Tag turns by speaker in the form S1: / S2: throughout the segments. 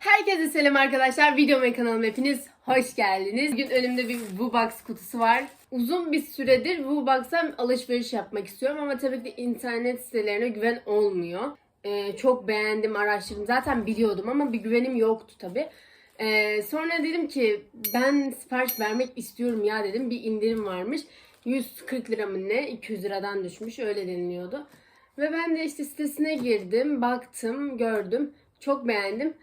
S1: Herkese selam arkadaşlar. Videoma kanalıma hepiniz hoş geldiniz. Bugün önümde bir Vubox kutusu var. Uzun bir süredir Vubox'tan alışveriş yapmak istiyorum ama tabii ki internet sitelerine güven olmuyor. Ee, çok beğendim, araştırdım. Zaten biliyordum ama bir güvenim yoktu tabii. Ee, sonra dedim ki ben sipariş vermek istiyorum ya dedim. Bir indirim varmış. 140 lira mı ne? 200 liradan düşmüş. Öyle deniliyordu. Ve ben de işte sitesine girdim, baktım, gördüm. Çok beğendim.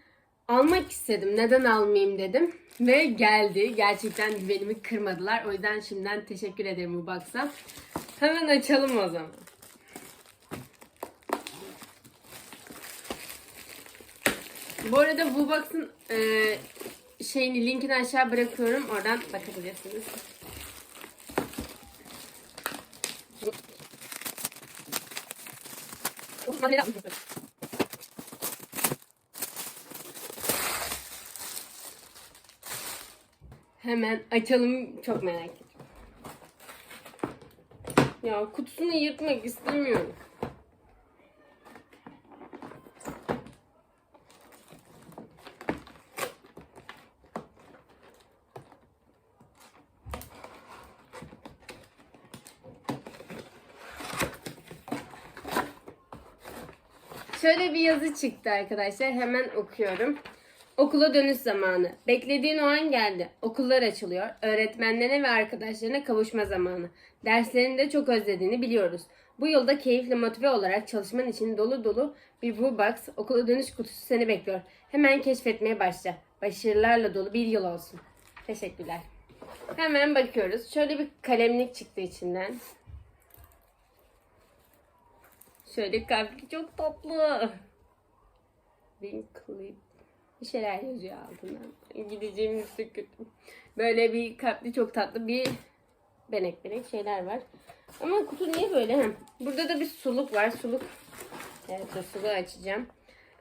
S1: Almak istedim. Neden almayayım dedim. Ve geldi. Gerçekten güvenimi kırmadılar. O yüzden şimdiden teşekkür ederim bu baksa. Hemen açalım o zaman. Bu arada Vubox'ın e, şeyini linkini aşağı bırakıyorum. Oradan bakabilirsiniz. Hemen açalım. Çok merak ediyorum. Ya kutusunu yırtmak istemiyorum. Şöyle bir yazı çıktı arkadaşlar. Hemen okuyorum. Okula dönüş zamanı. Beklediğin o an geldi. Okullar açılıyor. Öğretmenlerine ve arkadaşlarına kavuşma zamanı. Derslerini de çok özlediğini biliyoruz. Bu yılda keyifli motive olarak çalışman için dolu dolu bir Vubox okula dönüş kutusu seni bekliyor. Hemen keşfetmeye başla. Başarılarla dolu bir yıl olsun. Teşekkürler. Hemen bakıyoruz. Şöyle bir kalemlik çıktı içinden. Şöyle kalpli çok tatlı. Wrinkly. Bir şeyler yazıyor altından. Gideceğim üstü kötü. Böyle bir kalpli çok tatlı bir benek benek şeyler var. Ama kutu niye böyle? Heh. Burada da bir suluk var. Suluk. Evet o suluğu açacağım.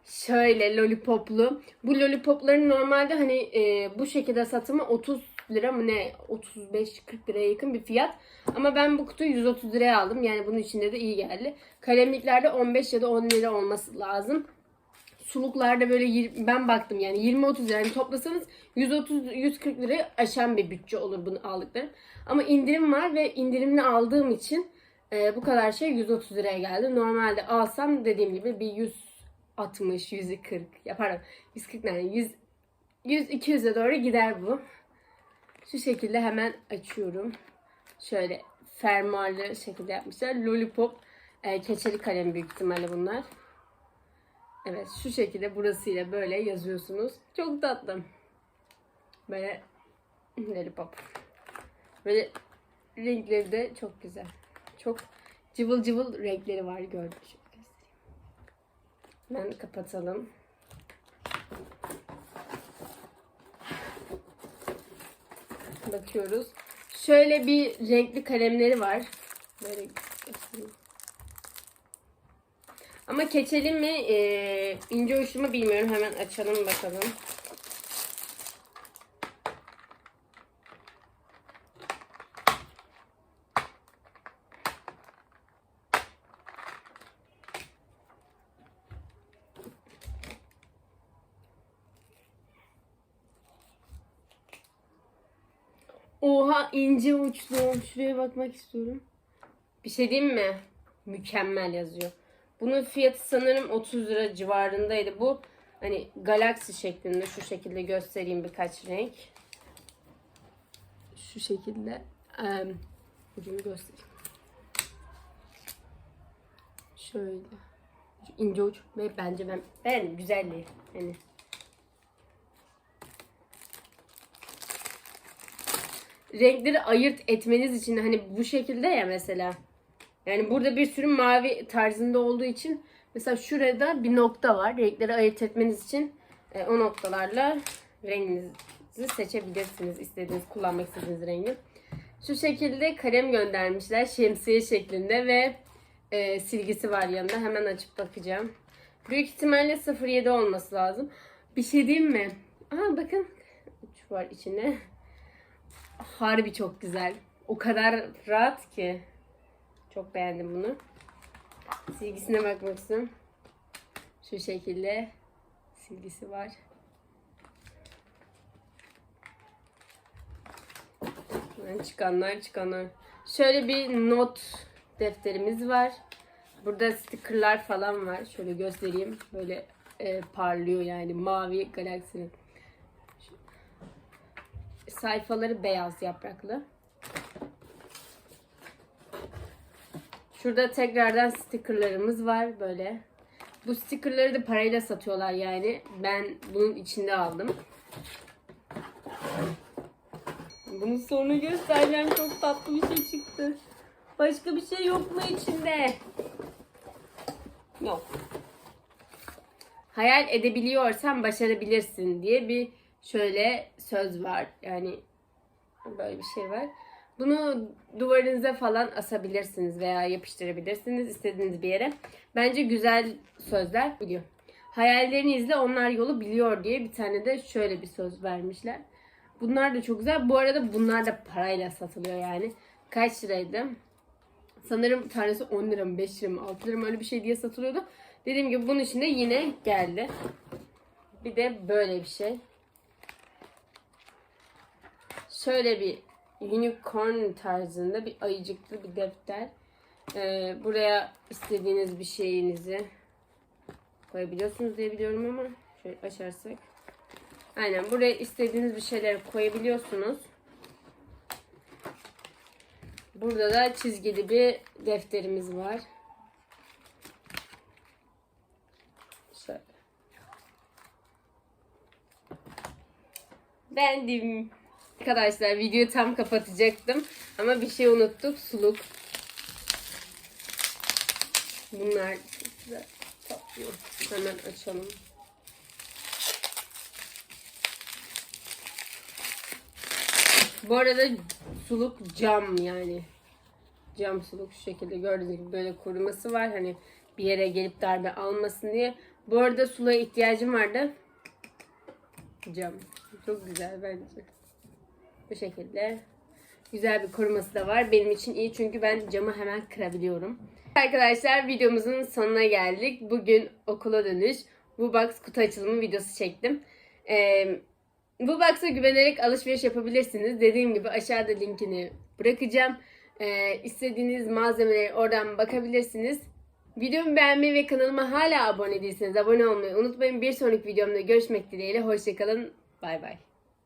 S1: Şöyle lollipoplu. Bu lollipopların normalde hani e, bu şekilde satımı 30 lira mı ne? 35-40 liraya yakın bir fiyat. Ama ben bu kutuyu 130 liraya aldım. Yani bunun içinde de iyi geldi. Kalemliklerde 15 ya da 10 lira olması lazım. Suluklarda böyle yir- ben baktım yani 20-30 lira yani toplasanız 130-140 lirayı aşan bir bütçe olur bunu aldıklarım. Ama indirim var ve indirimli aldığım için e, bu kadar şey 130 liraya geldi. Normalde alsam dediğim gibi bir 160, 140 yaparım. 140 yani 100 100 200'e doğru gider bu. Şu şekilde hemen açıyorum. Şöyle fermuarlı şekilde yapmışlar. Lollipop e, keçeli kalem büyük ihtimalle bunlar. Evet şu şekilde burasıyla böyle yazıyorsunuz. Çok tatlı. Böyle lollipop. Böyle renkleri de çok güzel. Çok cıvıl cıvıl renkleri var göstereyim. Hemen kapatalım. Bakıyoruz. Şöyle bir renkli kalemleri var. Böyle. Ama keçeli mi, e, ince uçlu mu bilmiyorum. Hemen açalım bakalım. Oha ince uçlu. Şuraya bakmak istiyorum. Bir şey diyeyim mi? Mükemmel yazıyor. Bunun fiyatı sanırım 30 lira civarındaydı. Bu hani galaksi şeklinde şu şekilde göstereyim birkaç renk. Şu şekilde ucunu göstereyim. Şöyle. Şu ince uç ve bence ben ben güzelliği. Hani renkleri ayırt etmeniz için hani bu şekilde ya mesela. Yani burada bir sürü mavi tarzında olduğu için mesela şurada bir nokta var. Renkleri ayırt etmeniz için e, o noktalarla renginizi seçebilirsiniz. istediğiniz, kullanmak istediğiniz rengi. Şu şekilde kalem göndermişler şemsiye şeklinde ve e, silgisi var yanında. Hemen açıp bakacağım. Büyük ihtimalle 07 olması lazım. Bir şey diyeyim mi? Aa bakın uç var içine. Harbi çok güzel. O kadar rahat ki. Çok beğendim bunu. Silgisine bakmak istiyorum. Şu şekilde silgisi var. Yani çıkanlar çıkanlar. Şöyle bir not defterimiz var. Burada stickerlar falan var. Şöyle göstereyim. Böyle e, parlıyor yani mavi galaksinin. Sayfaları beyaz yapraklı. Şurada tekrardan stickerlarımız var böyle. Bu stickerları da parayla satıyorlar yani. Ben bunun içinde aldım. Bunu sonra göstereceğim. Çok tatlı bir şey çıktı. Başka bir şey yok mu içinde? Yok. Hayal edebiliyorsan başarabilirsin diye bir şöyle söz var. Yani böyle bir şey var. Bunu duvarınıza falan asabilirsiniz veya yapıştırabilirsiniz istediğiniz bir yere. Bence güzel sözler biliyor. Hayallerinizle onlar yolu biliyor diye bir tane de şöyle bir söz vermişler. Bunlar da çok güzel. Bu arada bunlar da parayla satılıyor yani. Kaç liraydı? Sanırım tanesi 10 lira mı 5 lira mı 6 lira mı öyle bir şey diye satılıyordu. Dediğim gibi bunun içinde yine geldi. Bir de böyle bir şey. Şöyle bir unicorn tarzında bir ayıcıklı bir defter. Ee, buraya istediğiniz bir şeyinizi koyabiliyorsunuz diye biliyorum ama şöyle açarsak. Aynen buraya istediğiniz bir şeyleri koyabiliyorsunuz. Burada da çizgili bir defterimiz var. Şöyle. Bendim. Arkadaşlar videoyu tam kapatacaktım. Ama bir şey unuttuk. Suluk. Bunlar tatlı. Hemen açalım. Bu arada suluk cam yani. Cam suluk şu şekilde gördüğünüz gibi böyle koruması var. Hani bir yere gelip darbe almasın diye. Bu arada suluğa ihtiyacım vardı. Cam. Çok güzel bence. Bu şekilde. Güzel bir koruması da var. Benim için iyi çünkü ben camı hemen kırabiliyorum. Arkadaşlar videomuzun sonuna geldik. Bugün okula dönüş. Bu box kutu açılımı videosu çektim. Ee, bu box'a güvenerek alışveriş yapabilirsiniz. Dediğim gibi aşağıda linkini bırakacağım. Ee, istediğiniz malzemeleri oradan bakabilirsiniz. Videomu beğenmeyi ve kanalıma hala abone değilseniz abone olmayı unutmayın. Bir sonraki videomda görüşmek dileğiyle. Hoşçakalın. Bay bay.